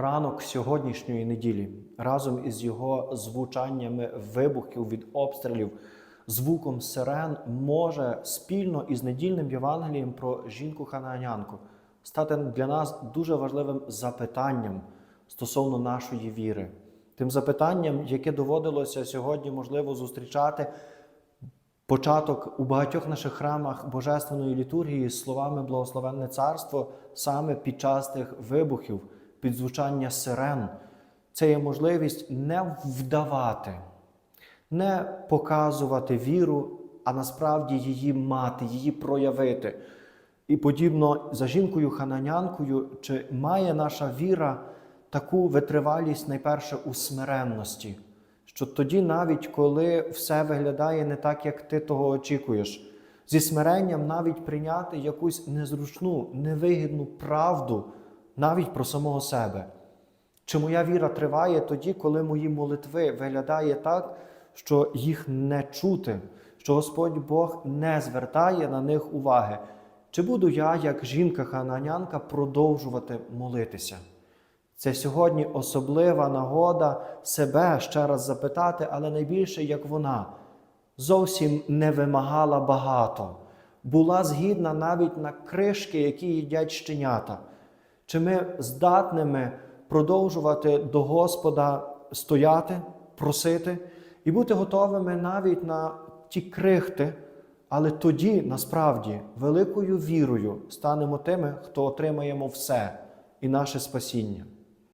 ранок сьогоднішньої неділі разом із його звучаннями вибухів від обстрілів, звуком сирен може спільно із недільним Євангелієм про жінку ханаанянку стати для нас дуже важливим запитанням стосовно нашої віри. Тим запитанням, яке доводилося сьогодні, можливо, зустрічати початок у багатьох наших храмах божественної літургії словами Благословенне царство саме під час тих вибухів, під звучання сирен. Це є можливість не вдавати, не показувати віру, а насправді її мати, її проявити. І подібно за жінкою хананянкою, чи має наша віра таку витривалість найперше у смиренності, що тоді, навіть коли все виглядає не так, як ти того очікуєш, зі смиренням навіть прийняти якусь незручну, невигідну правду навіть про самого себе. Чи моя віра триває тоді, коли мої молитви виглядає так, що їх не чути, що Господь Бог не звертає на них уваги? Чи буду я, як жінка-хананянка, продовжувати молитися? Це сьогодні особлива нагода себе ще раз запитати, але найбільше як вона зовсім не вимагала багато, була згідна навіть на кришки, які їдять щенята. Чи ми здатними продовжувати до Господа стояти, просити і бути готовими навіть на ті крихти, але тоді насправді великою вірою станемо тими, хто отримаємо все і наше спасіння.